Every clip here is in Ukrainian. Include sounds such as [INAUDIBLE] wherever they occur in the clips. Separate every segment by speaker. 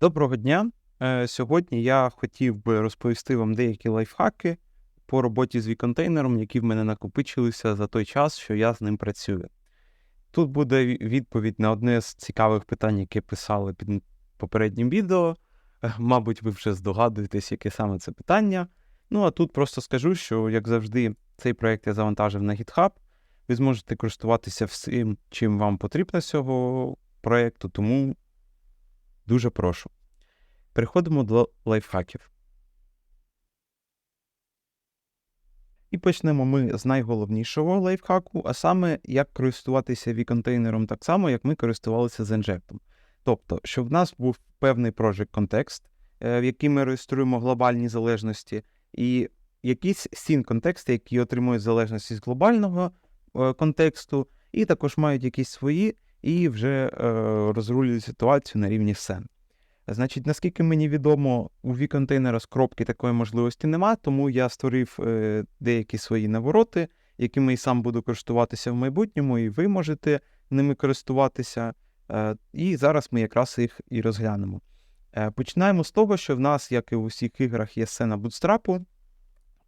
Speaker 1: Доброго дня. Е, Сьогодні я хотів би розповісти вам деякі лайфхаки по роботі з віконтейнером, які в мене накопичилися за той час, що я з ним працюю. Тут буде відповідь на одне з цікавих питань, яке писали під попереднім відео. Мабуть, ви вже здогадуєтесь, яке саме це питання. Ну а тут просто скажу, що, як завжди, цей проект я завантажив на GitHub. Ви зможете користуватися всім, чим вам потрібно з цього проекту, тому дуже прошу. Переходимо до лайфхаків. І почнемо ми з найголовнішого лайфхаку, а саме, як користуватися віконтейнером так само, як ми користувалися з інжектом. Тобто, щоб в нас був певний project контекст, в який ми реєструємо глобальні залежності, і якісь сін контексти, які отримують залежності з глобального е, контексту, і також мають якісь свої, і вже е, розрулюють ситуацію на рівні сен. Значить, наскільки мені відомо, у віконтейнера з кропки такої можливості нема, тому я створив е, деякі свої навороти, якими і сам буду користуватися в майбутньому, і ви можете ними користуватися. Е, і зараз ми якраз їх і розглянемо. Починаємо з того, що в нас, як і у всіх іграх, є сцена бутстрапу.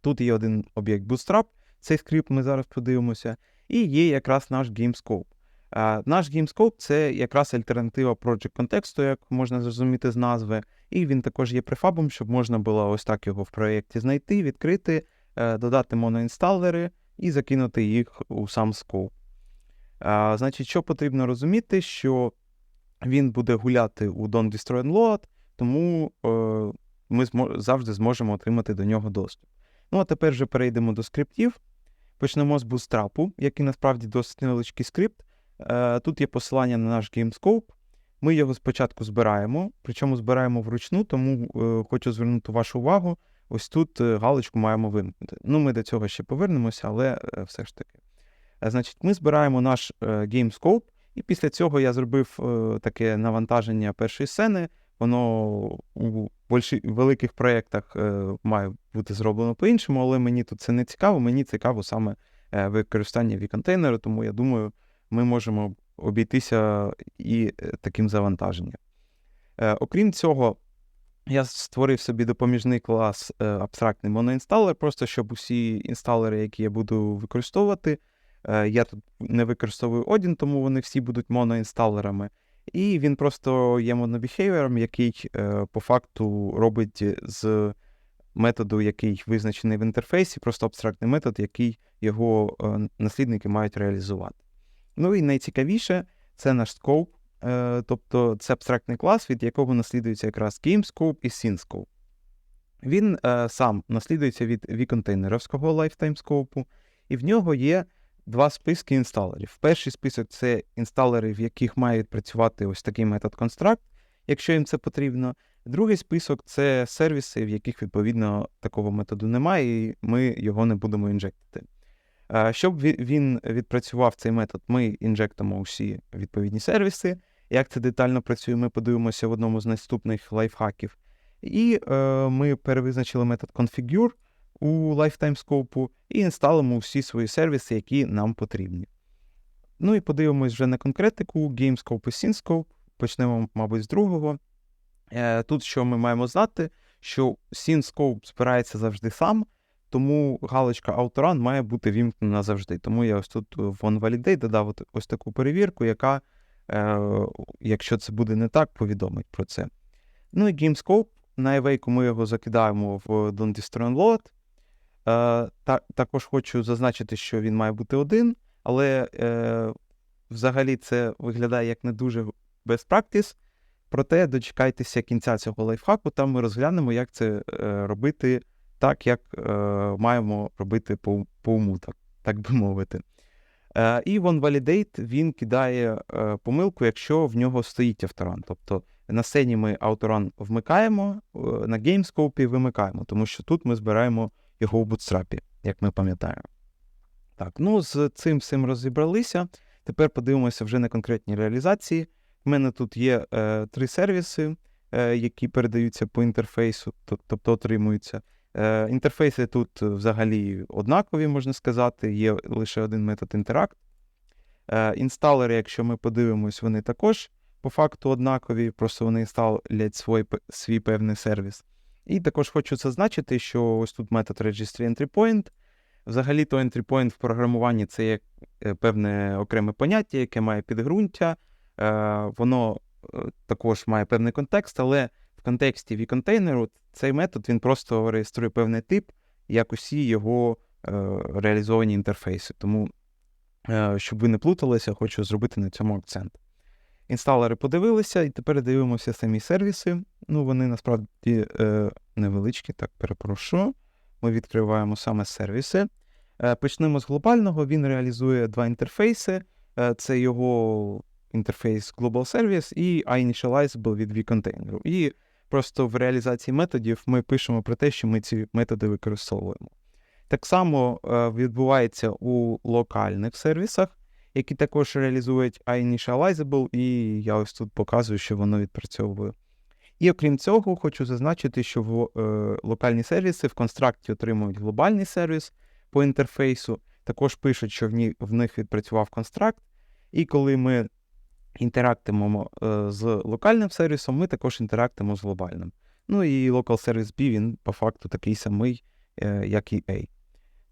Speaker 1: Тут є один об'єкт Bootstrap, цей скрипт ми зараз подивимося, і є якраз наш GameScope. Наш GameScope — це якраз альтернатива Project контексту, як можна зрозуміти з назви, і він також є префабом, щоб можна було ось так його в проєкті знайти, відкрити, е, додати моноінсталери і закинути їх у сам. Е, Значить, що потрібно розуміти, що він буде гуляти у Don't Destroy and Load, тому е, ми завжди зможемо отримати до нього доступ. Ну а тепер вже перейдемо до скриптів. Почнемо з Bootstrap, який насправді досить невеличкий скрипт. Е, Тут є посилання на наш GameScope. Ми його спочатку збираємо, причому збираємо вручну, тому е, хочу звернути вашу увагу. Ось тут е, галочку маємо вимкнути. Ну, ми до цього ще повернемося, але все ж таки. Значить, ми збираємо наш GameScope, і після цього я зробив таке навантаження першої сцени. Воно у великих проєктах має бути зроблено по-іншому, але мені тут це не цікаво. Мені цікаво саме використання віконтейнеру, тому я думаю, ми можемо обійтися і е, таким завантаженням. Е, Окрім цього, я створив собі допоміжний клас е, абстрактний моноінсталер, просто щоб усі інсталери, які я буду використовувати, я тут не використовую Odin, тому вони всі будуть моноінсталерами. І він просто є моноbehavior, який по факту робить з методу, який визначений в інтерфейсі, просто абстрактний метод, який його наслідники мають реалізувати. Ну і найцікавіше це наш scope, е, тобто це абстрактний клас, від якого наслідується якраз GameScope і SceneScope. Він е, сам наслідується від віконтейнеровського lifetime scope, і в нього є два списки інсталерів. Перший список це інсталери, в яких має працювати ось такий метод construct, якщо їм це потрібно. Другий список це сервіси, в яких відповідно такого методу немає, і ми його не будемо інжектити. Е, Щоб він відпрацював цей метод, ми інжектимо усі відповідні сервіси. Як це детально працює, ми подивимося в одному з наступних лайфхаків. І е, ми перевизначили метод configure у lifetime scope і інсталимо всі свої сервіси, які нам потрібні. Ну і подивимось вже на конкретику GameScope і SceneScope. Почнемо, мабуть, з другого. Е, Тут що ми маємо знати, що SceneScope збирається завжди сам, тому галочка Autorun має бути вімкнена завжди. Тому я ось тут в OnValidate додав ось таку перевірку, яка, е, якщо це буде не так, повідомить про це. Ну і GameScope, на івейку ми його закидаємо в Don't Destroy and Load. Е, та, також хочу зазначити, що він має бути один, але е, взагалі це виглядає як не дуже best practice. Проте дочекайтеся кінця цього лайфхаку, там ми розглянемо, як це е, робити так, як е, маємо робити по, по уму, так, так би мовити. Е, і OneValidate він кидає е, помилку, якщо в нього стоїть авторан. Тобто на сцені ми авторан вмикаємо, е, на GameScope вимикаємо, тому що тут ми збираємо його у Bootstrap, як ми пам'ятаємо. Так, ну з цим всім розібралися. Тепер подивимося вже на конкретні реалізації. У мене тут є е, три сервіси, е, які передаються по інтерфейсу, тобто отримуються. Е, інтерфейси тут взагалі однакові, можна сказати, є лише один метод Interact. Е, інсталери, якщо ми подивимось, вони також по факту однакові, просто вони ставлять свій, свій певний сервіс. І також хочу зазначити, що ось тут метод Registry Entry Point. Взагалі-то entry point в програмуванні це є е, певне окреме поняття, яке має підґрунтя. Воно також має певний контекст, але в контексті V-контейнеру цей метод він просто реєструє певний тип, як усі його е, реалізовані інтерфейси. Тому, е, щоб ви не плуталися, хочу зробити на цьому акцент. Інсталери подивилися, і тепер дивимося самі сервіси. Ну, вони насправді е, невеличкі, так перепрошую. Ми відкриваємо саме сервіси. Е, Почнемо з глобального. Він реалізує два інтерфейси. Е, Це його інтерфейс Global Service і iNinitializable від vContainer. І просто в реалізації методів ми пишемо про те, що ми ці методи використовуємо. Так само е, відбувається у локальних сервісах, які також реалізують iNinitializable, і я ось тут показую, що воно відпрацьовує. І окрім цього, хочу зазначити, що в е, локальні сервіси в констракті отримують глобальний сервіс по інтерфейсу, також пишуть, що в них відпрацював констракт. І коли ми інтерактимо е, з локальним сервісом, ми також інтерактимо з глобальним. Ну і Local Service B, він по факту такий самий, е, як і A.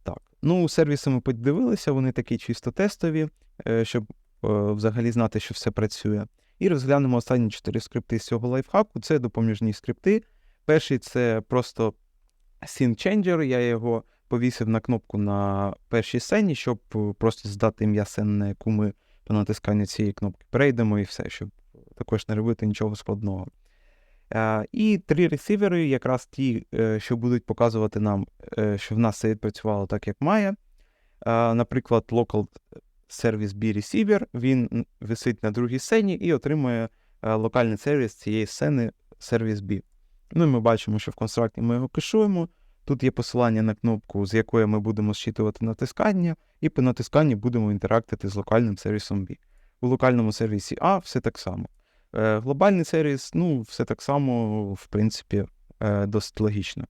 Speaker 1: Так. Ну, сервіси ми подивилися, вони такі чисто тестові, е, щоб взагалі знати, що все працює. І розглянемо останні чотири скрипти з цього лайфхаку. Це допоміжні скрипти. Перший це просто Scene Changer. Я його повісив на кнопку на першій сцені, щоб просто здати ім'я сцени, яку ми по натисканню цієї кнопки перейдемо і все, щоб також не робити нічого складного. І три ресивери, якраз ті, е, що будуть показувати нам, е, що в нас все відпрацювало так, як має. Наприклад, Local Service B Receiver, він висить на другій сцені і отримує е, локальний сервіс цієї сцени Service B. Ну і ми бачимо, що в констракті ми його кешуємо. Тут є посилання на кнопку, з якої ми будемо зчитувати натискання, і по натисканні будемо інтерактити з локальним сервісом B. У локальному сервісі А все так само. Е, Глобальний сервіс, ну, все так само, в принципі, е, досить логічно.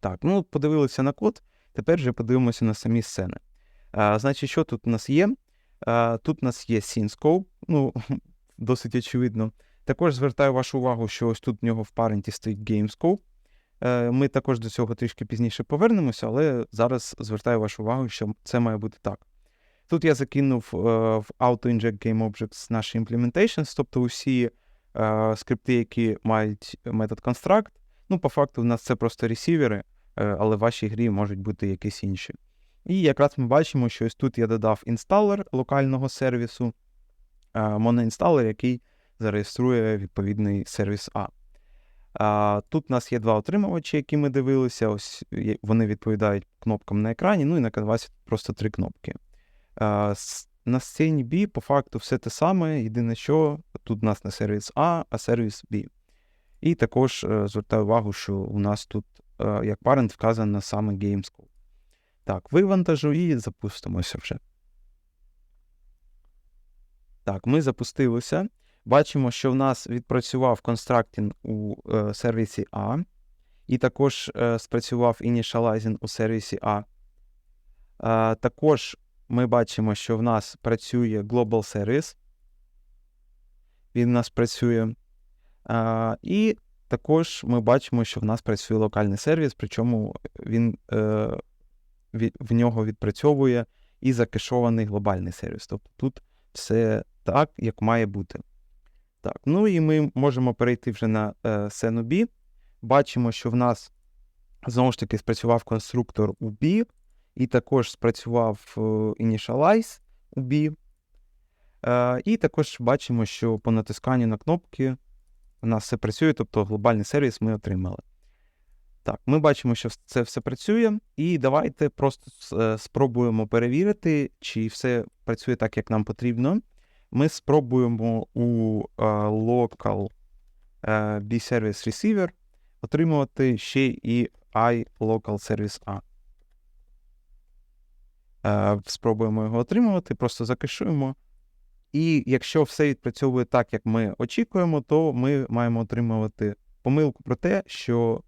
Speaker 1: Так, ну подивилися на код, тепер вже подивимося на самі сцени. Е, Значить, що тут у нас є? Е, Тут у нас є Scene Scope, ну, [LAUGHS] досить очевидно. Також звертаю вашу увагу, що ось тут в нього в паренті стоїть Game Scope. Е, Ми також до цього трішки пізніше повернемося, але зараз звертаю вашу увагу, що це має бути так. Тут я закинув е, в Auto-Inject Game Objects наші implementations, тобто усі е, скрипти, які мають метод construct. Ну, по факту, в нас це просто ресівери, е, але в вашій грі можуть бути якісь інші. І якраз ми бачимо, що ось тут я додав інсталер локального сервісу, е, моноінсталер, який зареєструє відповідний сервіс А. А, Тут у нас є два отримувачі, які ми дивилися. Ось вони відповідають кнопкам на екрані, ну і на канвасі просто три кнопки. А, На сцені B по факту все те саме. Єдине, що тут у нас не сервіс А, а сервіс B. І також е, звертаю увагу, що у нас тут е, як парент вказано саме GameScope. Так, вивантажу і запустимося вже. Так, ми запустилися. Бачимо, що в нас відпрацював констрактінг у е, сервісі А, і також е, спрацював initializing у сервісі А. Е, також ми бачимо, що в нас працює Global Service. Він у нас працює. Е, і також ми бачимо, що в нас працює локальний сервіс, причому він, е, в нього відпрацьовує і закешований глобальний сервіс. Тобто тут все так, як має бути. Так, ну і ми можемо перейти вже на е, сцену B. Бачимо, що в нас знову ж таки спрацював конструктор у B, і також спрацював е, initialize у B. Е, і також бачимо, що по натисканню на кнопки у нас все працює, тобто глобальний сервіс ми отримали. Так, ми бачимо, що це все працює, і давайте просто е, спробуємо перевірити, чи все працює так, як нам потрібно. Ми спробуємо у е, local е, B-Service Receiver отримувати ще і iLocal Service A. Е, Спробуємо його отримувати, просто закешуємо. І якщо все відпрацьовує так, як ми очікуємо, то ми маємо отримувати помилку про те, що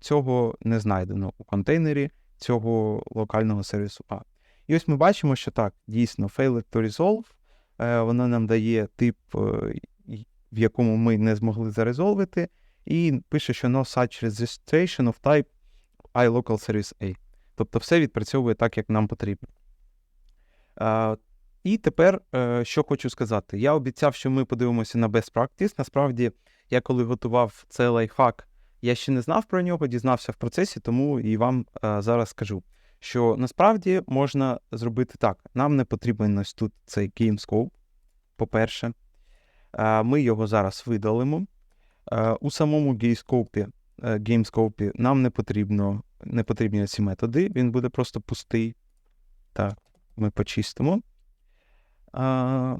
Speaker 1: цього не знайдено у контейнері цього локального сервісу А. І ось ми бачимо, що так, дійсно, failed to resolve, е, воно нам дає тип, е, в якому ми не змогли зарезолвити, і пише, що no such registration of type iLocal Service A. Тобто все відпрацьовує так, як нам потрібно. І тепер, е, що хочу сказати, я обіцяв, що ми подивимося на best practice. Насправді, я коли готував цей лайфхак, я ще не знав про нього, дізнався в процесі, тому і вам зараз скажу, що насправді можна зробити так. Нам не потрібен ось тут цей GameScope, по-перше. Е, Ми його зараз видалимо. Е, У самому GameScope, е, GameScope нам не потрібно, не потрібні ці методи, він буде просто пустий. Так, ми почистимо.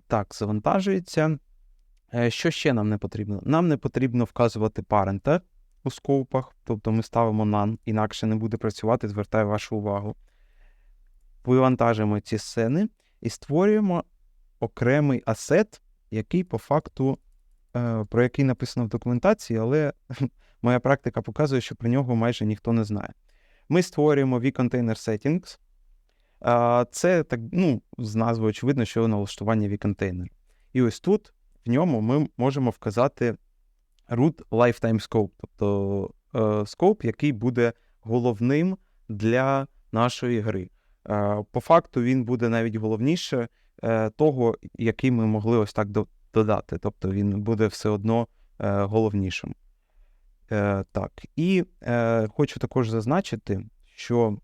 Speaker 1: Так, завантажується. Що ще нам не потрібно? Нам не потрібно вказувати парента у скоупах, тобто ми ставимо none, інакше не буде працювати, звертаю вашу увагу. Вивантажуємо ці сцени і створюємо окремий асет, який по факту, е, про який написано в документації, але [LAUGHS] моя практика показує, що про нього майже ніхто не знає. Ми створюємо vContainer Settings. Це так, ну, з назви очевидно, що налаштування vContainer. І ось тут в ньому ми можемо вказати root lifetime scope, тобто е, який буде головним для нашої гри. Е, по факту він буде навіть головніше е, того, який ми могли ось так до- додати. Тобто він буде все одно е, головнішим. Е, так, і е, хочу також зазначити, що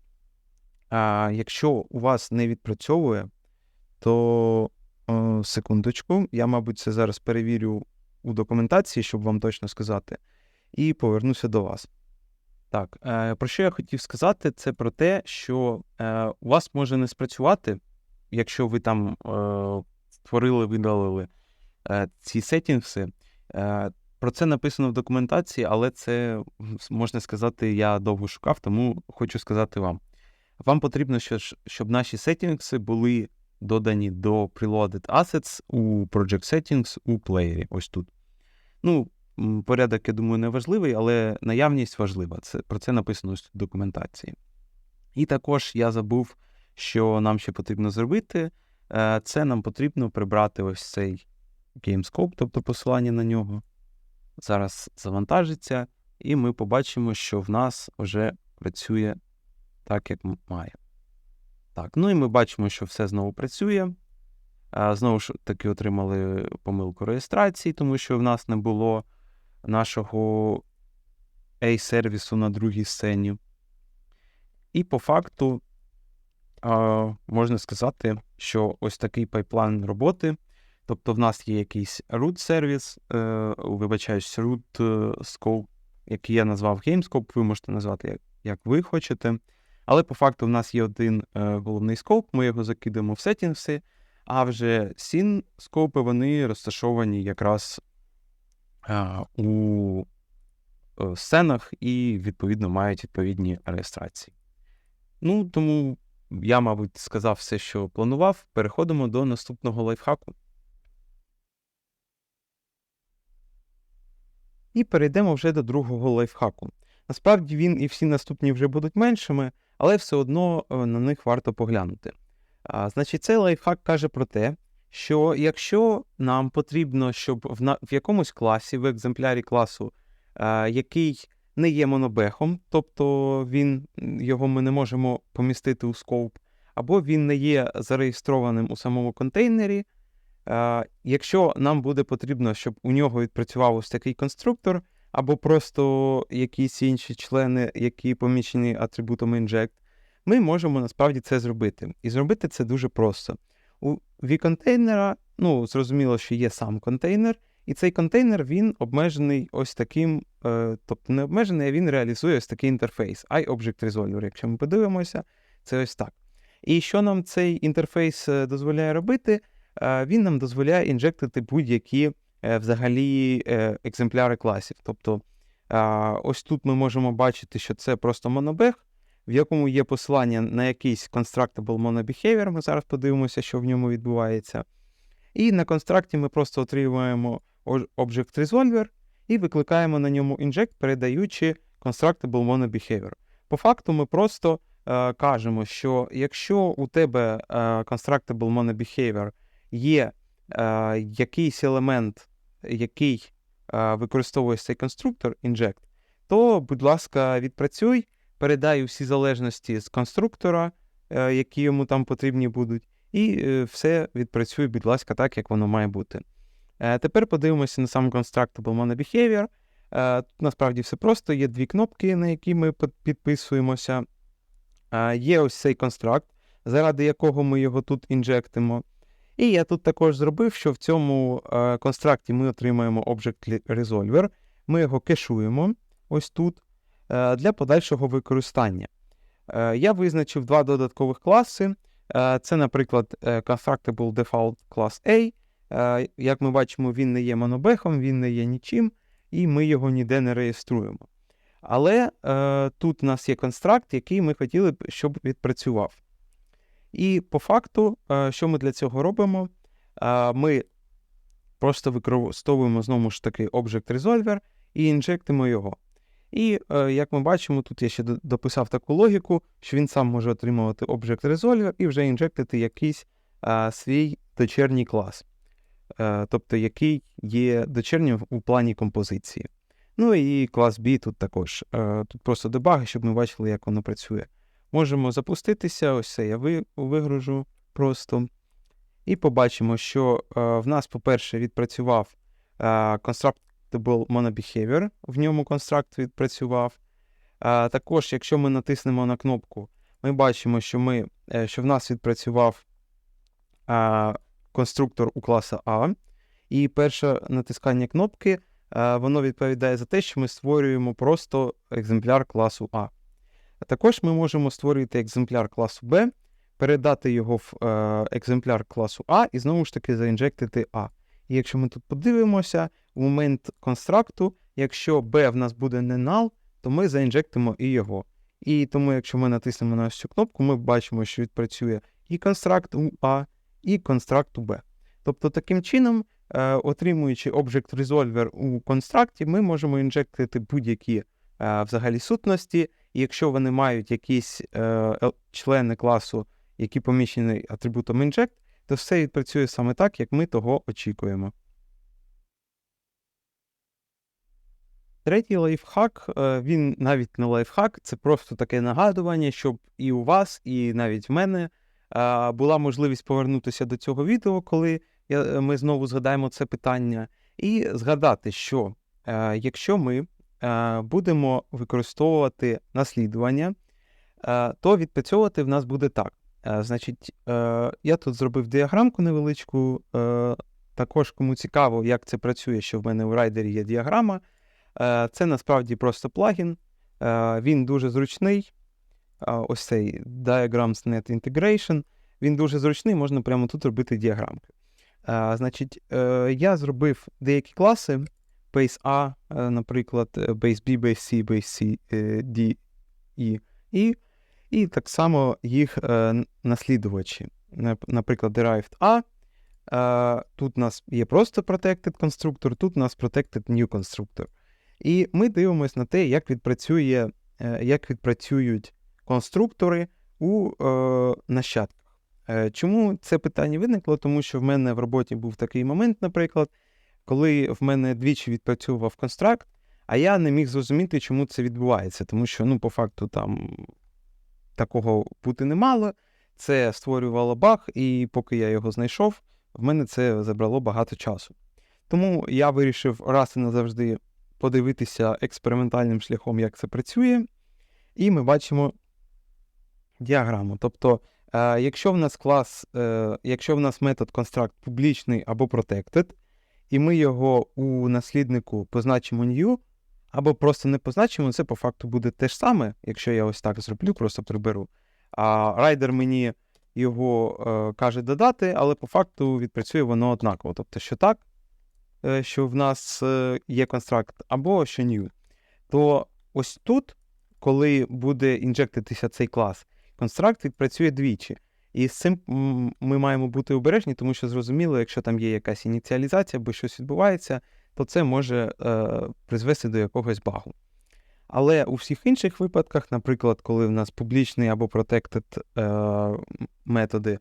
Speaker 1: а, якщо у вас не відпрацьовує, то е, секундочку, я, мабуть, це зараз перевірю у документації, щоб вам точно сказати, і повернуся до вас. Так, е, про що я хотів сказати, це про те, що е, у вас може не спрацювати, якщо ви там е, створили, видалили ці сеттінгси. Е, про це написано в документації, але це, можна сказати, я довго шукав, тому хочу сказати вам. Вам потрібно, щоб наші сеттінгси були додані до Preloaded Assets у Project Settings у плеєрі. Ось тут. Ну, порядок, я думаю, не важливий, але наявність важлива. Це, про це написано в документації. І також я забув, що нам ще потрібно зробити. Е, Це нам потрібно прибрати ось цей GameScope, тобто посилання на нього. Зараз завантажиться, і ми побачимо, що в нас вже працює так, як має. Так, ну і ми бачимо, що все знову працює. Знову ж таки отримали помилку реєстрації, тому що в нас не було нашого A-сервісу на другій сцені. І по факту можна сказати, що ось такий пайплайн роботи. Тобто, в нас є якийсь root сервіс, вибачаюсь, root е, scope, який я назвав GameScope, ви можете назвати як, як ви хочете. Але по факту в нас є один е, головний скоп, ми його закидаємо в сеттінгси, а вже сін скопи вони розташовані якраз е, у е, сценах і, відповідно, мають відповідні реєстрації. Ну, тому я, мабуть, сказав все, що планував. Переходимо до наступного лайфхаку. І перейдемо вже до другого лайфхаку. Насправді він і всі наступні вже будуть меншими, але все одно е, на них варто поглянути. А, значить, цей лайфхак каже про те, що якщо нам потрібно, щоб в, на, в якомусь класі, в екземплярі класу, а, який не є монобехом, тобто він, його ми не можемо помістити у скоуп, або він не є зареєстрованим у самому контейнері. А, якщо нам буде потрібно, щоб у нього відпрацював ось такий конструктор, або просто якісь інші члени, які помічені атрибутом inject, ми можемо насправді це зробити. І зробити це дуже просто. У vContainer, ну, зрозуміло, що є сам контейнер, і цей контейнер він обмежений ось таким, е, тобто не обмежений, а він реалізує ось такий інтерфейс, iObject Resolver. Якщо ми подивимося, це ось так. І що нам цей інтерфейс е, дозволяє робити? Е, він нам дозволяє інжектити будь-які взагалі е, екземпляри класів. Тобто ось тут ми можемо бачити, що це просто монобег, в якому є посилання на якийсь constructible monobehavior. Ми зараз подивимося, що в ньому відбувається. І на констракті ми просто отримуємо Object Resolver і викликаємо на ньому inject, передаючи constructible monobehavior. По факту ми просто е, кажемо, що якщо у тебе е, constructible monobehavior є якийсь елемент який використовує цей конструктор inject, то, будь ласка, відпрацюй, передай всі залежності з конструктора, е, які йому там потрібні будуть, і е, все відпрацюй, будь ласка, так, як воно має бути. Е, Тепер подивимося на сам Constructible MonoBehavior. Е, Тут насправді все просто. Є дві кнопки, на які ми підписуємося. Є ось цей констракт, заради якого ми його тут інжектимо. І я тут також зробив, що в цьому е, констракті ми отримаємо Object Resolver. Ми його кешуємо ось тут е, для подальшого використання. Е, Я визначив два додаткових класи. Це, наприклад, Constructible Default Class A. Як ми бачимо, він не є монобехом, він не є нічим, і ми його ніде не реєструємо. Але е, тут у нас є констракт, який ми хотіли б, щоб відпрацював. І по факту, е, що ми для цього робимо? Е, Ми просто використовуємо знову ж таки Object Resolver і інжектимо його. І е, як ми бачимо, тут я ще дописав таку логіку, що він сам може отримувати Object Resolver і вже інжектити якийсь свій дочерній клас, тобто який є дочернім у плані композиції. Ну і клас B тут також. Тут просто дебаги, щоб ми бачили, як воно працює. Можемо запуститися, ось це я вигружу просто. І побачимо, що е, в нас, по-перше, відпрацював е, Constructible MonoBehavior, в ньому констракт відпрацював. Е, також, якщо ми натиснемо на кнопку, ми бачимо, що, ми, що в нас відпрацював конструктор у класа А. І перше натискання кнопки, воно відповідає за те, що ми створюємо просто екземпляр класу А. А Також ми можемо створити екземпляр класу Б, передати його в е, екземпляр класу А і знову ж таки заінжектити А. І якщо ми тут подивимося, в момент констракту, якщо B в нас буде не null, то ми заінжектимо і його. І тому, якщо ми натиснемо на ось цю кнопку, ми бачимо, що відпрацює і констракт у А, і констракт у Б. Тобто, таким чином, е, отримуючи Object Resolver у констракті, ми можемо інжектити будь-які е, взагалі сутності, і якщо вони мають якісь е, члени класу, які поміщені атрибутом inject, то все відпрацює саме так, як ми того очікуємо. Третій лайфхак, е, він навіть не лайфхак, це просто таке нагадування, щоб і у вас, і навіть в мене е, була можливість повернутися до цього відео, коли е, ми знову згадаємо це питання, і згадати, що якщо ми будемо використовувати наслідування, е, то відпрацьовувати в нас буде так. Е, Значить, е, я тут зробив діаграмку невеличку. е, Також кому цікаво, як це працює, що в мене у райдері є діаграма. Е, Це насправді просто плагін. Е, Він дуже зручний. Е, Ось цей Diagrams Net Integration. Він дуже зручний, можна прямо тут робити діаграмки. Е, Значить, е, я зробив деякі класи. Base A, е, наприклад, е, Base B, Base C, Base C, е, D, E, E. І так само їх наслідувачі. Наприклад, derived A. Тут у нас є просто protected constructor, тут у нас protected new constructor. І ми дивимося на те, як, відпрацює, як відпрацюють конструктори у нащадках. Чому це питання виникло? Тому що в мене в роботі був такий момент, наприклад, коли в мене двічі відпрацьовував констракт, а я не міг зрозуміти, чому це відбувається, тому що, ну, по факту, там такого бути не мало. Це створювало баг, і поки я його знайшов, в мене це забрало багато часу. Тому я вирішив раз і назавжди подивитися експериментальним шляхом, як це працює, і ми бачимо діаграму. Тобто, е, якщо в нас клас, е, якщо в нас метод construct публічний або protected, і ми його у насліднику позначимо new, або просто не позначимо, це по факту буде те ж саме, якщо я ось так зроблю, просто приберу. А райдер мені його е, каже додати, але по факту відпрацює воно однаково. Тобто, що так, е, що в нас е, є констракт, або що new. То ось тут, коли буде інжектитися цей клас, констракт відпрацює двічі. І з цим ми маємо бути обережні, тому що зрозуміло, якщо там є якась ініціалізація або щось відбувається, то це може е, призвести до якогось багу. Але у всіх інших випадках, наприклад, коли в нас публічний або е, методи,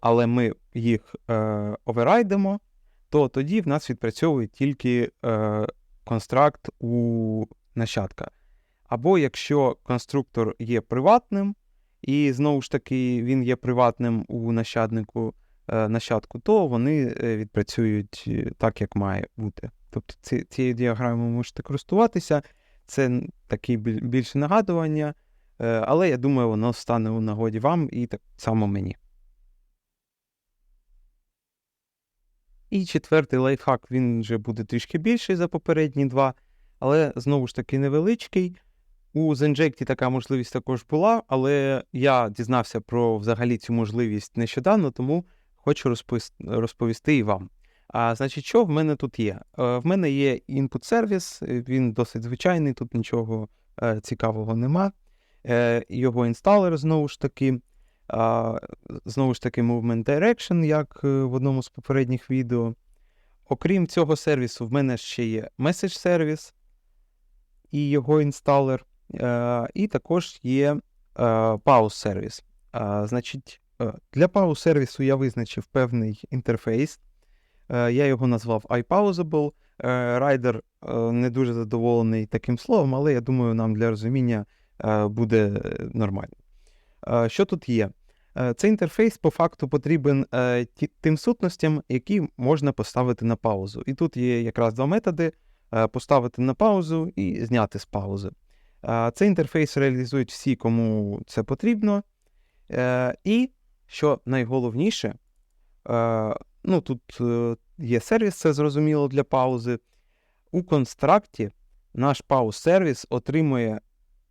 Speaker 1: але ми їх е, оверрайдимо, то тоді в нас відпрацьовує тільки е, констракт у нащадка. Або якщо конструктор є приватним, і знову ж таки він є приватним у нащаднику е, нащадку, то вони е, відпрацюють е, так, як має бути. Тобто ці, цією діаграмою можете користуватися, це таке більше нагадування, але я думаю, воно стане у нагоді вам і так само мені. І четвертий лайфхак, він вже буде трішки більший за попередні два, але знову ж таки невеличкий. У Zenject така можливість також була, але я дізнався про взагалі цю можливість нещодавно, тому хочу розповісти і вам. А значить, що в мене тут є? Е, В мене є input сервіс, він досить звичайний, тут нічого е, цікавого нема. Е, Його інсталер знову ж таки. Знову ж таки, Movement Direction, як в одному з попередніх відео. Окрім цього сервісу, в мене ще є Message сервіс і його інсталер. І також є е, Pause сервіс. Значить, е, для Pause сервісу я визначив певний інтерфейс. Е, Я його назвав iPausable. Е, Райдер не дуже задоволений таким словом, але я думаю, нам для розуміння буде нормально. Що тут є? Цей інтерфейс по факту потрібен тим сутностям, які можна поставити на паузу. І тут є якраз два методи: поставити на паузу і зняти з паузи. Цей інтерфейс реалізують всі, кому це потрібно. Е, І що найголовніше, е, ну тут е, є сервіс, це зрозуміло для паузи. У констракті наш пауз сервіс отримує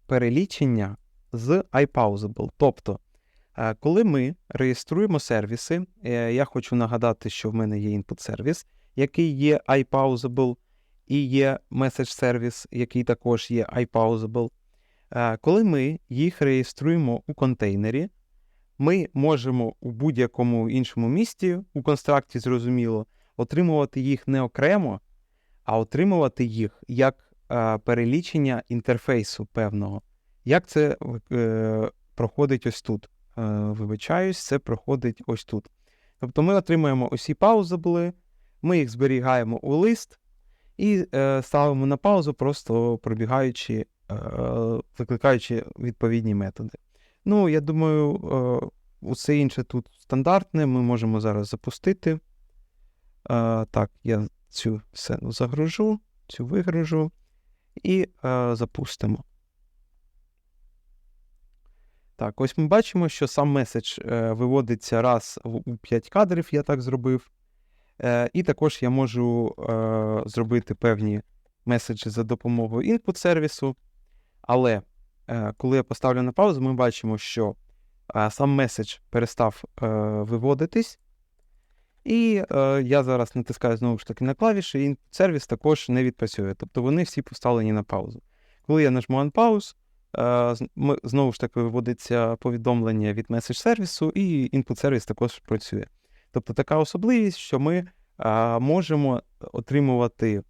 Speaker 1: перелічення з iPausable. Тобто, коли ми реєструємо сервіси, я хочу нагадати, що в мене є input сервіс, який є iPausable, і є message сервіс, який також є iPausable. Коли ми їх реєструємо у контейнері, ми можемо у будь-якому іншому місці, у констракті, зрозуміло, отримувати їх не окремо, а отримувати їх як перелічення інтерфейсу певного. Як це е, проходить ось тут? Е, вибачаюсь, це проходить ось тут. Тобто ми отримуємо усі паузабли, ми їх зберігаємо у лист і е, ставимо на паузу, просто пробігаючи, е, викликаючи відповідні методи. Ну, я думаю, е, усе інше тут стандартне, ми можемо зараз запустити. Е, так, я цю сцену загружу, цю вигружу і е, запустимо. Так, ось ми бачимо, що сам меседж е, виводиться раз у 5 кадрів, я так зробив. Е, і також я можу е, зробити певні меседжі за допомогою інпут сервісу. Але е, коли я поставлю на паузу, ми бачимо, що сам меседж перестав виводитись. І е, я зараз натискаю знову ж таки на клавіші, і сервіс також не відпрацює. Тобто вони всі поставлені на паузу. Коли я нажму Unpause, е, знову ж таки виводиться повідомлення від меседж сервісу, і input сервіс також працює. Тобто така особливість, що ми е, можемо отримувати е,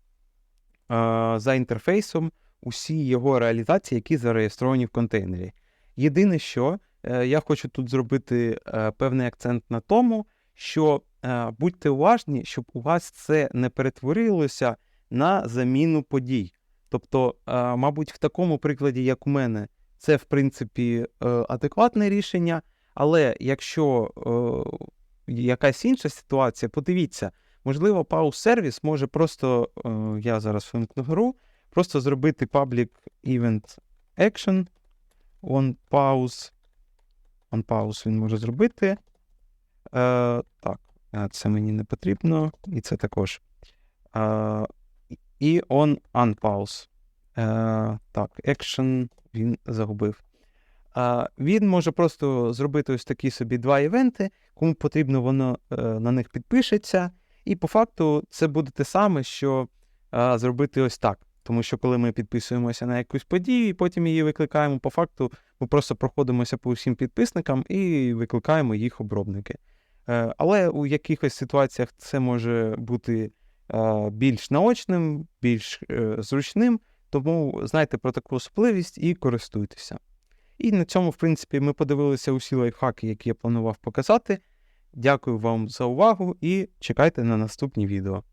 Speaker 1: за інтерфейсом усі його реалізації, які зареєстровані в контейнері. Єдине, що е, я хочу тут зробити е, певний акцент на тому, що е, будьте уважні, щоб у вас це не перетворилося на заміну подій. Тобто, е, мабуть, в такому прикладі, як у мене, це в принципі е, адекватне рішення, але якщо е, якась інша ситуація, подивіться, можливо, pause сервіс може просто, е, я зараз вимкну гру, просто зробити public event action on pause. On pause він може зробити. Е, так, е, це мені не потрібно, і це також. Е, і on unpause. Е, так, action він загубив. Він може просто зробити ось такі собі два івенти, кому потрібно, воно е, на них підпишеться. І по факту це буде те саме, що зробити ось так. Тому що коли ми підписуємося на якусь подію і потім її викликаємо, по факту ми просто проходимося по усім підписникам і викликаємо їх обробники. Е, Але у якихось ситуаціях це може бути більш наочним, більш е, зручним, тому знайте про таку особливість і користуйтеся. І на цьому, в принципі, ми подивилися усі лайфхаки, які я планував показати. Дякую вам за увагу і чекайте на наступні відео.